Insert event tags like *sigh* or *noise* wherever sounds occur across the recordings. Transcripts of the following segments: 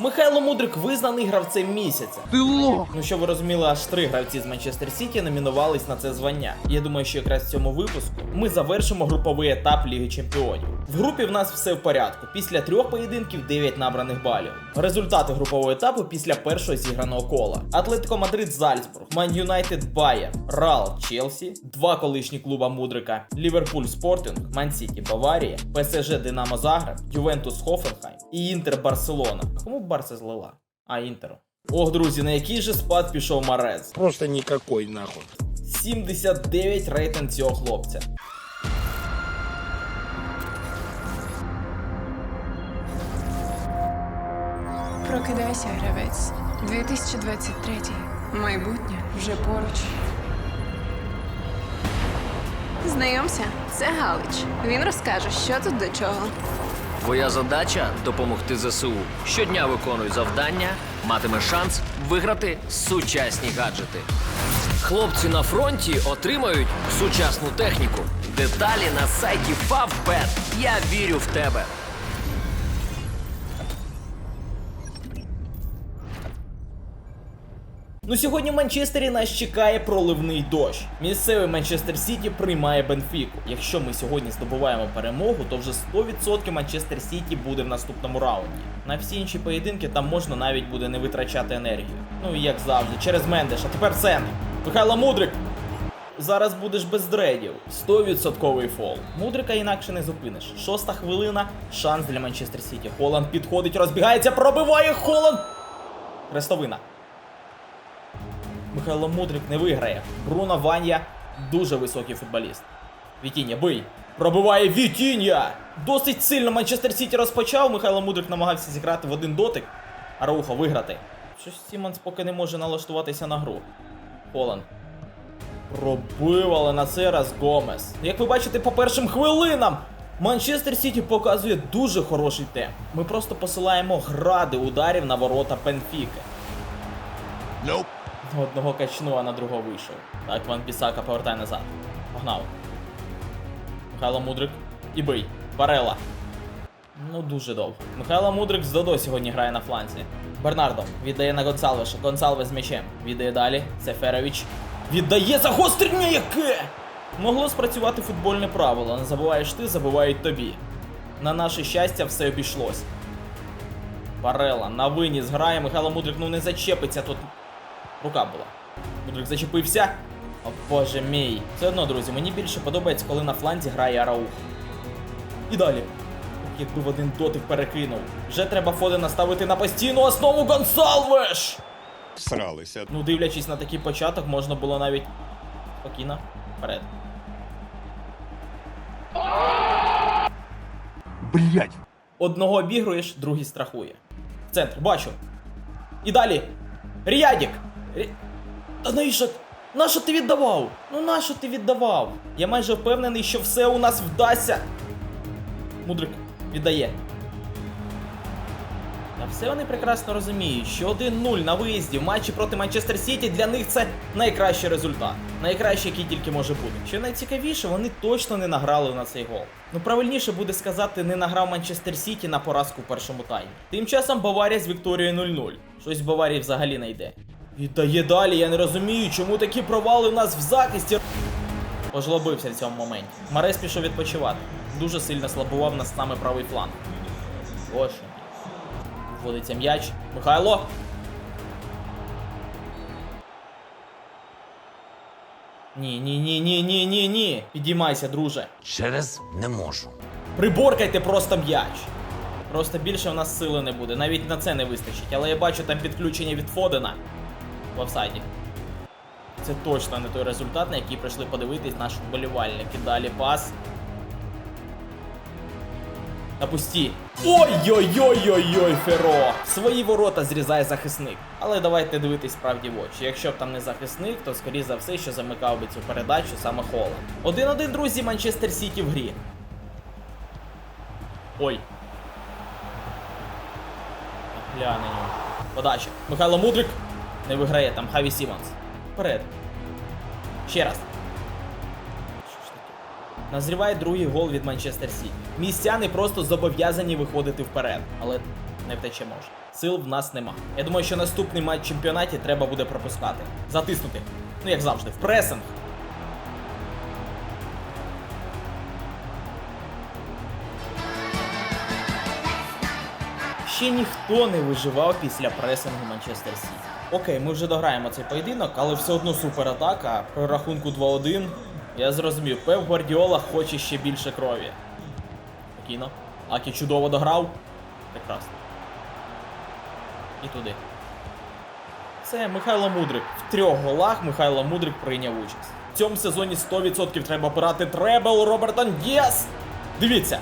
Михайло Мудрик визнаний гравцем місяця. Ти лох! Ну, що ви розуміли, аж три гравці з Манчестер Сіті номінувались на це звання. Я думаю, що якраз в цьому випуску ми завершимо груповий етап Ліги Чемпіонів. В групі в нас все в порядку. Після трьох поєдинків 9 набраних балів. Результати групового етапу після першого зіграного кола: Атлетико Мадрид Зальцбург, Ман Юнайтед Байер, Рал Челсі, два колишні клуба Мудрика, Ліверпуль Спортинг, Ман Сіті Баварія, ПСЖ Динамо Загреб, Ювентус Хофенхайм і Інтер Барселона. Кому Барса злила? А Інтеру. Ох, друзі, на який же спад пішов Марез? Просто никакой нахуй. 79 рейтинг цього хлопця. Прокидайся, гравець. 2023. Майбутнє вже поруч. Знайомся, це Галич. Він розкаже, що тут до чого. Твоя задача допомогти ЗСУ. Щодня виконуй завдання, матиме шанс виграти сучасні гаджети. Хлопці на фронті отримають сучасну техніку. Деталі на сайті Favbet. Я вірю в тебе. Ну сьогодні в Манчестері нас чекає проливний дощ. Місцевий Манчестер Сіті приймає Бенфіку. Якщо ми сьогодні здобуваємо перемогу, то вже 100% Манчестер Сіті буде в наступному раунді. На всі інші поєдинки там можна навіть буде не витрачати енергію. Ну і як завжди, через Мендеш, а тепер центр. Михайло Мудрик. Зараз будеш без дредів. 100% фол. Мудрика інакше не зупиниш. Шоста хвилина. Шанс для Манчестер Сіті. Холланд підходить, розбігається, пробиває Холланд. Хрестовина. Михайло Мудрик не виграє. Бруно Ванья дуже високий футболіст. Вітіння, бий! Пробиває Вітіння! Досить сильно Манчестер Сіті розпочав. Михайло Мудрик намагався зіграти в один дотик. А Раухо виграти. Щось Сімонс поки не може налаштуватися на гру. Холланд. Пробив, але на цей раз Гомес. Як ви бачите по першим хвилинам, Манчестер Сіті показує дуже хороший темп. Ми просто посилаємо гради ударів на ворота Пенфіки. Одного качну, а на другого вийшов. Так, Ван Пісака повертає назад. Погнав. Михайло Мудрик. І бий. Барела. Ну, дуже довго. Михайло Мудрик з Додо сьогодні грає на фланзі. Бернардо віддає на Гонсалвеша. Гонсалвес з м'ячем. Віддає далі. Сеферович. Віддає загострення яке! Могло спрацювати футбольне правило. Не забуваєш ти, забувають тобі. На наше щастя, все обійшлось. Барела на виніс грає. Михайло Мудрик ну не зачепиться тут. Рука була. Мудрик зачепився. О боже мій. Все одно, друзі, мені більше подобається, коли на фланзі грає Араух. І далі. Якби в один дотик перекинув. Вже треба Фодена ставити на постійну основу Гонсалвеш! Сралися. Ну, дивлячись на такий початок, можна було навіть. Спокійно. Вперед. Блять! Одного обігруєш, другий страхує. В центр, бачу. І далі. Ріядік! Та навіщо? Нащо ти віддавав? Ну нащо ти віддавав? Я майже впевнений, що все у нас вдасться. Мудрик віддає. Та все вони прекрасно розуміють, що 1-0 на виїзді в матчі проти Манчестер Сіті для них це найкращий результат. Найкращий, який тільки може бути. Що найцікавіше, вони точно не награли на цей гол. Ну правильніше буде сказати, не награв Манчестер Сіті на поразку в першому таймі. Тим часом Баварія з Вікторією 0-0. Щось в Баварії взагалі не йде. Віддає далі, я не розумію, чому такі провали у нас в захисті. Пожлобився в цьому моменті. Марес пішов відпочивати. Дуже сильно слабував нас саме правий фланг. Боже. Вводиться м'яч. Михайло. Ні, ні, ні, ні, ні, ні, ні. Підіймайся, друже. Через не можу. Приборкайте просто м'яч. Просто більше в нас сили не буде. Навіть на це не вистачить. Але я бачу там підключення від Фодена в офсайді. Це точно не той результат, на який прийшли подивитись наші вболівальники. Далі пас. На пусті. Ой-ой-ой-ой-ой, Феро! Свої ворота зрізає захисник. Але давайте дивитись справді в очі. Якщо б там не захисник, то скоріш за все, що замикав би цю передачу саме Холланд. Один-один, друзі, Манчестер Сіті в грі. Ой. Гля на. Подача. Михайло Мудрик. Не виграє там Хаві Сімонс. Вперед. Ще раз. Назріває другий гол від Манчестер Сіті. Містяни просто зобов'язані виходити вперед, але не втече може. Сил в нас нема. Я думаю, що наступний матч в чемпіонаті треба буде пропускати. Затиснути. Ну, як завжди, в пресинг. Ще ніхто не виживав після пресингу Манчестер Сіті. Окей, ми вже дограємо цей поєдинок, але все одно суператака. При рахунку 2-1. Я зрозумів, Пеп Гвардіола хоче ще більше крові. Спокійно. Акі чудово дограв. Прекрасно. І туди. Це Михайло Мудрик. В трьох голах Михайло Мудрик прийняв участь. В цьому сезоні 100% треба обирати требл Робертон Діас. Дивіться.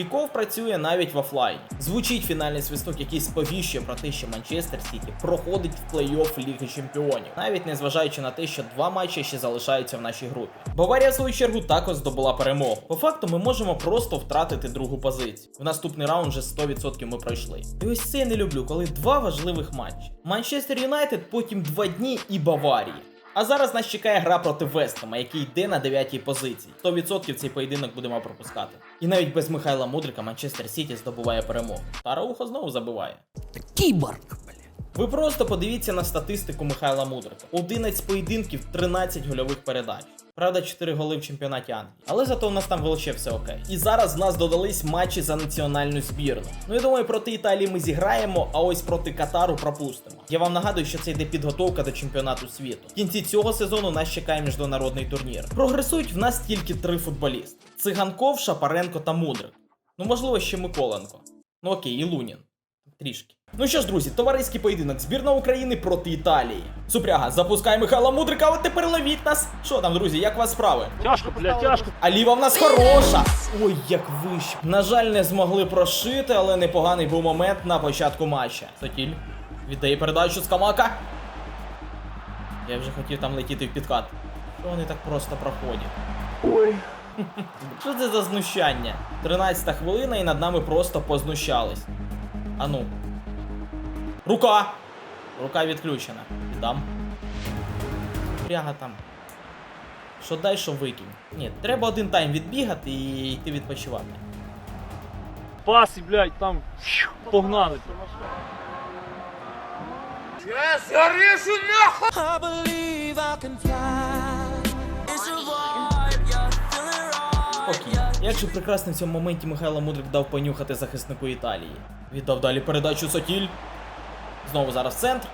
Кіков працює навіть в офлайні. Звучить фінальний свисток, який сповіщує про те, що Манчестер Сіті проходить в плей-офф Ліги Чемпіонів, навіть незважаючи на те, що два матчі ще залишаються в нашій групі. Баварія, в свою чергу, також здобула перемогу. По факту, ми можемо просто втратити другу позицію. В наступний раунд вже 100% ми пройшли. І ось це я не люблю, коли два важливих матчі: Манчестер Юнайтед, потім два дні і Баварія. А зараз нас чекає гра проти Вестема, який йде на 9-й позиції. 100% цей поєдинок будемо пропускати. І навіть без Михайла Мудрика Манчестер Сіті здобуває перемогу. Та Раухо знову забиває. Кіборг. Ви просто подивіться на статистику Михайла Мудрика: 11 поєдинків, 13 гольових передач. Правда, 4 голи в чемпіонаті Англії. Але зато у нас там велише все окей. І зараз в нас додались матчі за національну збірну. Ну я думаю, проти Італії ми зіграємо, а ось проти Катару пропустимо. Я вам нагадую, що це йде підготовка до чемпіонату світу. В кінці цього сезону нас чекає міжнародний турнір. Прогресують в нас тільки три футболісти: Циганков, Шапаренко та Мудрик. Ну, можливо, ще Миколенко. Ну окей, і Лунін. Трішки. Ну що ж, друзі, товариський поєдинок збірна України проти Італії. Супряга, запускай Михайла Мудрика, а от тепер ловіть нас. Що там, друзі, як у вас справи? Тяжко, бля, тяжко. А ліва в нас хороша. Ой, як вище. На жаль, не змогли прошити, але непоганий був момент на початку матча. Сотіль віддає передачу з Камака. Я вже хотів там летіти в підкат. Що вони так просто проходять? Ой. *laughs* Що це за знущання? 13 хвилина і над нами просто познущались. А ну. Рука! Рука відключена. Віддам. Пряга там. Що дай, що викинь. Ні, треба один тайм відбігати і йти відпочивати. Паси, блядь, там погнали. Окей. Як же прекрасно в цьому моменті Михайло Мудрик дав понюхати захиснику Італії. Віддав далі передачу Сотіль. Знову зараз центр.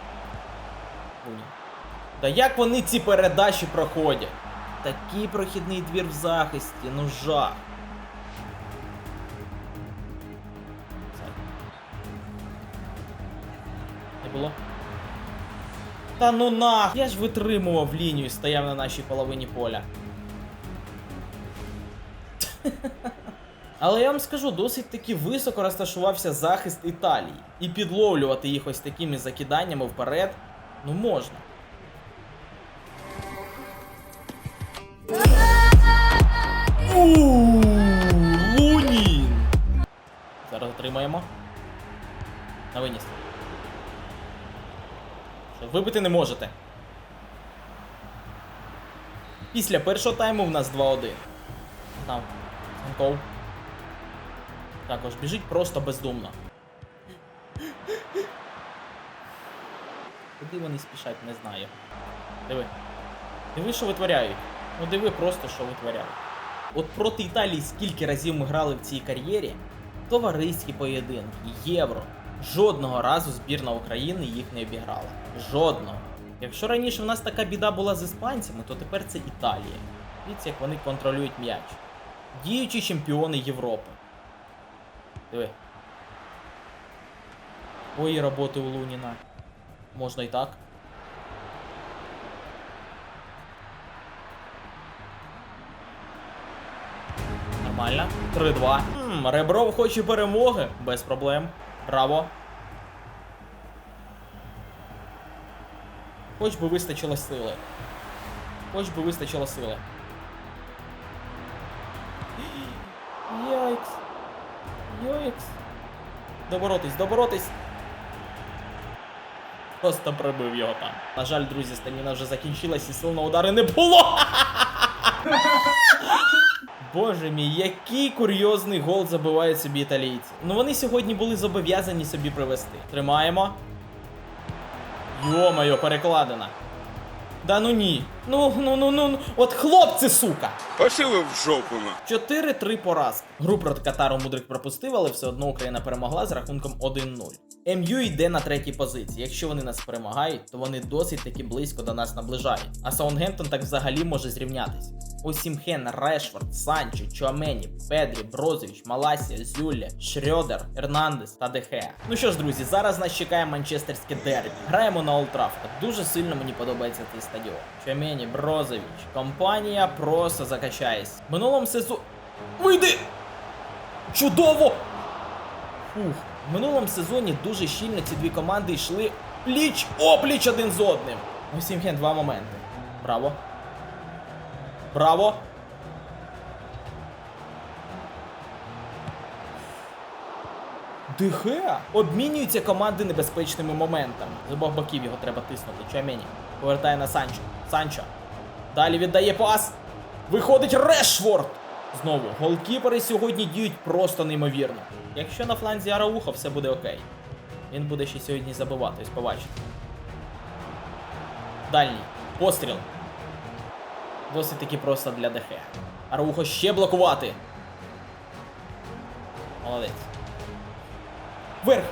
Та як вони ці передачі проходять? Такий прохідний двір в захисті, ну жах. Не було? Та ну нах! Я ж витримував лінію стояв на нашій половині поля. *laughs* Але я вам скажу, досить таки високо розташувався захист Італії. І підловлювати їх ось такими закиданнями вперед, ну можна. Ууу, Лунін! Зараз отримаємо. На виніс. Що, вибити не можете. Після першого тайму в нас 2-1. Там. Санков. Також біжить просто бездумно. Куди вони спішать, не знаю. Диви. Диви, що витворяють. Ну диви просто, що витворяють. От проти Італії скільки разів ми грали в цій кар'єрі, товариські поєдинки, євро. Жодного разу збірна України їх не обіграла. Жодного. Якщо раніше в нас така біда була з іспанцями, то тепер це Італія. Дивіться, як вони контролюють м'яч. Діючі чемпіони Європи. Диви. Ой, роботи у Луніна. Можна і так. Нормально. 3-2. М, Ребров хоче перемоги. Без проблем. Браво. Хоч би вистачило сили. Хоч би вистачило сили. *gasps* Йойкс. Йойкс. Доборотись, доборотись. Просто прибив його там. На жаль, друзі, стаміна вже закінчилась і сил на удари не було. *laughs* Боже мій, який курйозний гол забивають собі італійці. Ну вони сьогодні були зобов'язані собі привести. Тримаємо. Йо-моє, перекладена. Да ну ні. Ну, ну, ну, ну. От хлопці, сука! Пошли в жопу, 4-3 поразки. Гру проти Катару Мудрик пропустив, але все одно Україна перемогла з рахунком 1-0. МЮ йде на третій позиції. Якщо вони нас перемагають, то вони досить таки близько до нас наближають. А Саутгемптон так взагалі може зрівнятись. Осімхен, Решфорд, Санчо, Чуамені, Педрі, Брозович, Маласія, Зюлля, Шрьодер, Ернандес та Дехеа. Ну що ж, друзі, зараз нас чекає манчестерське дербі. Граємо на Олд Дуже сильно мені подобається цей стадіон. Чемені, Брозович, компанія просто закачається. Минулому сезоні. Вийди! Чудово! Фух, в минулому сезоні дуже щільно ці дві команди йшли пліч опліч один з одним. Осімхен, два моменти. Браво. Браво. Дихеа обмінюються команди небезпечними моментами. З обох боків його треба тиснути. Чамені. Повертає на Санчо. Санчо. Далі віддає пас. Виходить Решфорд. Знову, голкіпери сьогодні діють просто неймовірно. Якщо на фланзі Арауха, все буде окей. Він буде ще сьогодні забивати, ось побачите. Дальній. Постріл. Досить таки просто для ДХ. Араухо ще блокувати. Молодець. Вверх.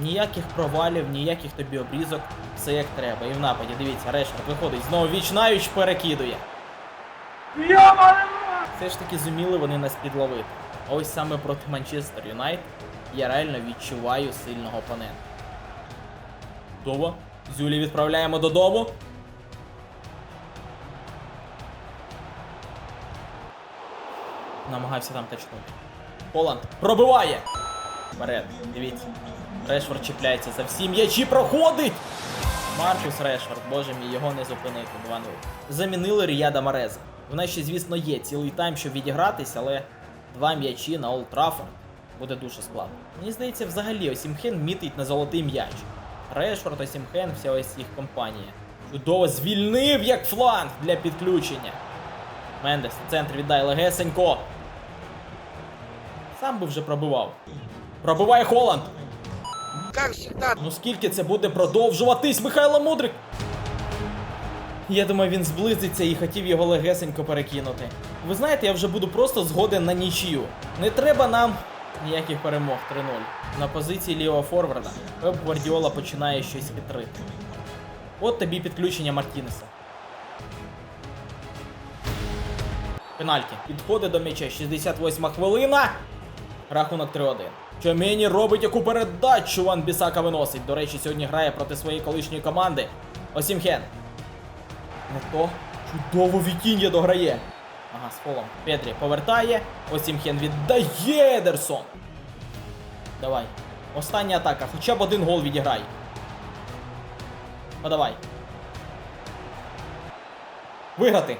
Ніяких провалів, ніяких тобі обрізок. Все як треба. І в нападі, дивіться, Решфорд виходить. Знову віч навіч перекидує. Все ж таки зуміли вони нас підловити. Ось саме проти Манчестер Юнайтед я реально відчуваю сильного опонента. Дово. Зюлі відправляємо додому. Намагався там качнути. Поланд пробиває! Вперед, дивіться. Решфорд чіпляється за всі м'ячі, проходить! Маркус Решфорд, боже мій, його не зупинити 2-0. Замінили Ріяда Мареза. В нас ще, звісно, є цілий тайм, щоб відігратись, але два м'ячі на Олд Траффорд буде дуже складно. Мені здається, взагалі Осімхен мітить на золотий м'яч. Решфорд, Осімхен, вся ось їх компанія. Чудово звільнив як фланг для підключення. Мендес, центр віддай легесенько. Сам би вже пробивав. Пробиває Холланд. Как всегда. Ну скільки це буде продовжуватись, Михайло Мудрик? Я думаю, він зблизиться і хотів його легесенько перекинути. Ви знаєте, я вже буду просто згоден на нічию. Не треба нам ніяких перемог 3-0. На позиції лівого форварда Пеп Гвардіола починає щось хитрити. От тобі підключення Мартінеса. Пенальті. Підходить до м'яча. 68 хвилина. Рахунок 3-1. Чомені робить яку передачу Ван Бісака виносить. До речі, сьогодні грає проти своєї колишньої команди. Осімхен. Не то. Чудово Вітіння дограє. Ага, з фолом. Петрі повертає. Осімхен віддає Едерсон. Давай. Остання атака. Хоча б один гол відіграй. Подавай. Виграти.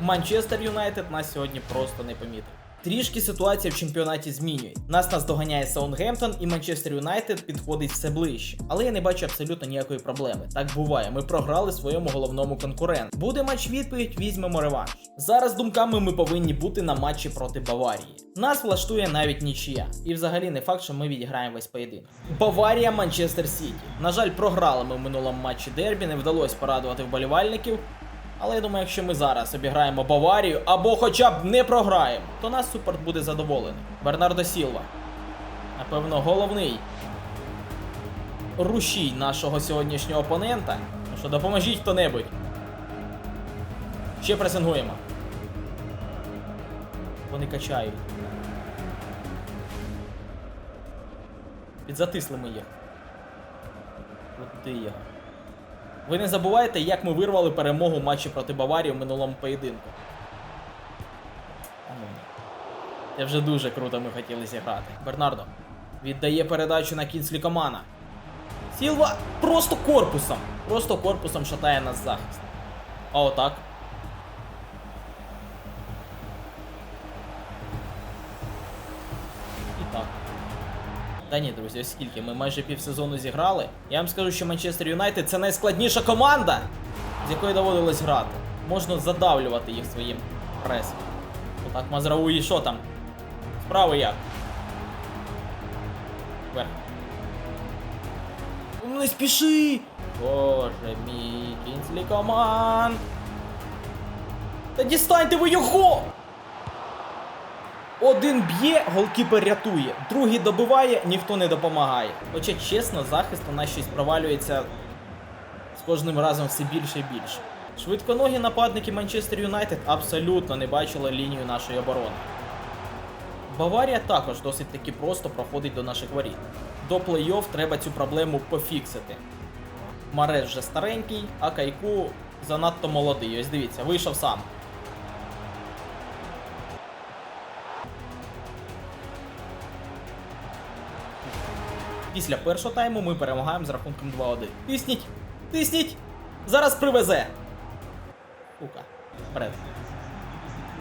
Манчестер Юнайтед нас сьогодні просто не помітив. Трішки ситуація в чемпіонаті змінює. Нас наздоганяє Саутгемптон і Манчестер Юнайтед підходить все ближче. Але я не бачу абсолютно ніякої проблеми. Так буває. Ми програли своєму головному конкуренту. Буде матч відповідь, візьмемо реванш. Зараз думками ми повинні бути на матчі проти Баварії. Нас влаштує навіть нічия. І взагалі не факт, що ми відіграємо весь поєдинок. Баварія, Манчестер Сіті. На жаль, програли ми в минулому матчі Дербі, не вдалося порадувати вболівальників. Але я думаю, якщо ми зараз обіграємо Баварію або хоча б не програємо, то нас супорт буде задоволений. Бернардо Сілва. Напевно, головний рушій нашого сьогоднішнього опонента. Ну що, допоможіть хто-небудь. Ще пресингуємо. Вони качають. Підзатисли ми їх. Куди його? Ви не забувайте, як ми вирвали перемогу в матчі проти Баварії в минулому поєдинку. Це вже дуже круто ми хотіли зіграти. Бернардо віддає передачу на кінцлі Комана. Сілва просто корпусом. Просто корпусом шатає нас захист. А отак. Та ні, друзі, ось скільки ми майже півсезону зіграли. Я вам скажу, що Манчестер Юнайтед це найскладніша команда, з якою доводилось грати. Можна задавлювати їх своїм пресом. Отак Мазрауї, що там? Справи як? Вверх. Ну, Не спіши! Боже мій, кінцлі команд! Та дістаньте ви його! Один б'є, голкіпер рятує, другий добиває, ніхто не допомагає. Хоча чесно, захист у нас щось провалюється з кожним разом все більше і більше. Швидконогі нападники Манчестер Юнайтед абсолютно не бачили лінію нашої оборони. Баварія також досить таки просто проходить до наших воріт. До плей-офф треба цю проблему пофіксити. Марес вже старенький, а Кайку занадто молодий. Ось дивіться, вийшов сам. Після першого тайму ми перемагаємо з рахунком 2-1. Тисніть! Тисніть! Зараз привезе! Сука, вперед.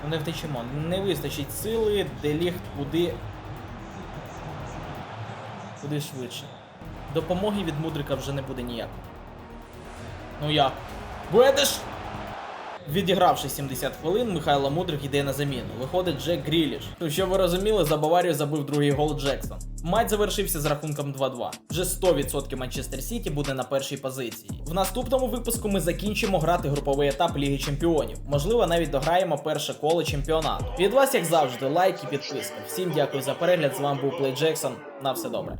Не втечемо, не вистачить сили, де ліг куди. Куди швидше. Допомоги від мудрика вже не буде ніякої. Ну як? Будеш? Відігравши 70 хвилин, Михайло Мудрик йде на заміну. Виходить Джек Гріліш. Ну, щоб ви розуміли, за Баварію забив другий гол Джексон. Матч завершився з рахунком 2-2. Вже 100% Манчестер Сіті буде на першій позиції. В наступному випуску ми закінчимо грати груповий етап Ліги Чемпіонів. Можливо, навіть дограємо перше коло чемпіонату. Від вас, як завжди, лайк і підписка. Всім дякую за перегляд. З вами був Плей Джексон. На все добре.